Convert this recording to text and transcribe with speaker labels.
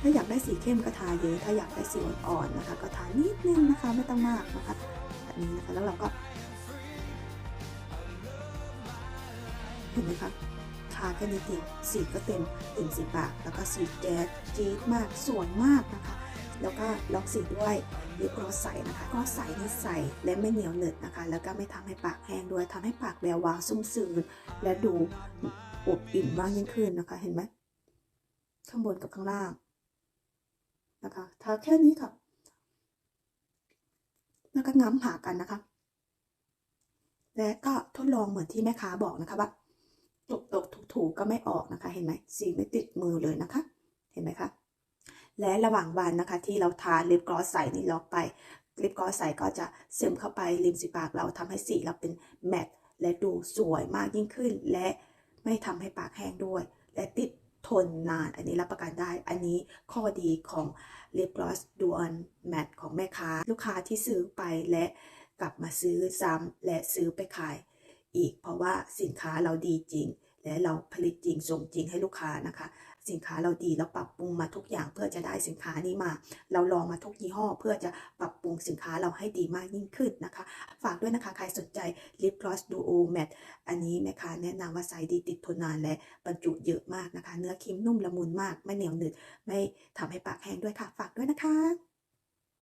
Speaker 1: ถ้าอยากได้สีเข้มก็ทาเยอะ ถ้าอยากได้สีอ่อนๆนะคะ ก็ทานิดนึงนะคะ ไม่ต้องมากนะคะแบบนี้นะคะ แล้วเราก็ เห็นไหมคะ ทาแค่นิดเดียว สีก็เต็มติ่มสีปาก แล้วก็สีแจ๊ดจี๊ดมาก สวยมากนะคะ แล้วก็ล็อกสีด้วยลิปกลอสใสนะคะ ก็ใสนี่ใสและไม่เหนียวเหนอะนะคะ แล้วก็ไม่ทำให้ปากแห้งด้วยทำให้ปากแวววาวซุ่มซื่นและดูอบอิ่มมากยิ่งขึ้นนะคะ เห็นไหมข้างบนกับข้างล่าง นะคะทาแค่นี้ค่ะแล้วก็ง้ำหากันนะคะ และก็ทดลองเหมือนที่แม่ค้าบอกนะคะว่าตกตกถูถูๆก็ไม่ออกนะคะ เห็นไหมสีไม่ติดมือเลยนะคะ เห็นไหมคะ และระหว่างวันนะคะ ที่เราทาลิปกลอสใสนี่ล็อกไปลิปกลอสใสก็จะซึมเข้าไปริมสีปากเราทำให้สีเราเป็นแมตต์และดูสวยมากยิ่งขึ้น และไม่ทำให้ปากแห้งด้วย และติด ทนนาน อันนี้รับประกันได้ อันนี้ข้อดีของลิปกลอสดูอันแมตต์ของแม่ค้า ลูกค้าที่ซื้อไปและกลับมาซื้อซ้ำและซื้อไปขายอีก เพราะว่าสินค้าเราดีจริง และเราผลิตจริงส่งจริงให้ลูกค้านะคะ สินค้าเราดีเราปรับปรุงมาทุกอย่างเพื่อจะได้สินค้านี้มา เราลองมาทุกยี่ห้อ เพื่อจะปรับปรุงสินค้าเราให้ดีมากยิ่งขึ้นนะคะ ฝากด้วยนะคะใครสนใจ Lip Gloss Duo Matte อันนี้แม่ค้าแนะนำว่าใช้ดีติดทนนานและบรรจุเยอะมากนะคะ เนื้อครีมนุ่มละมุนมาก ไม่เหนียวหนึบไม่ทำให้ปากแห้งด้วยค่ะ ฝากด้วยนะคะ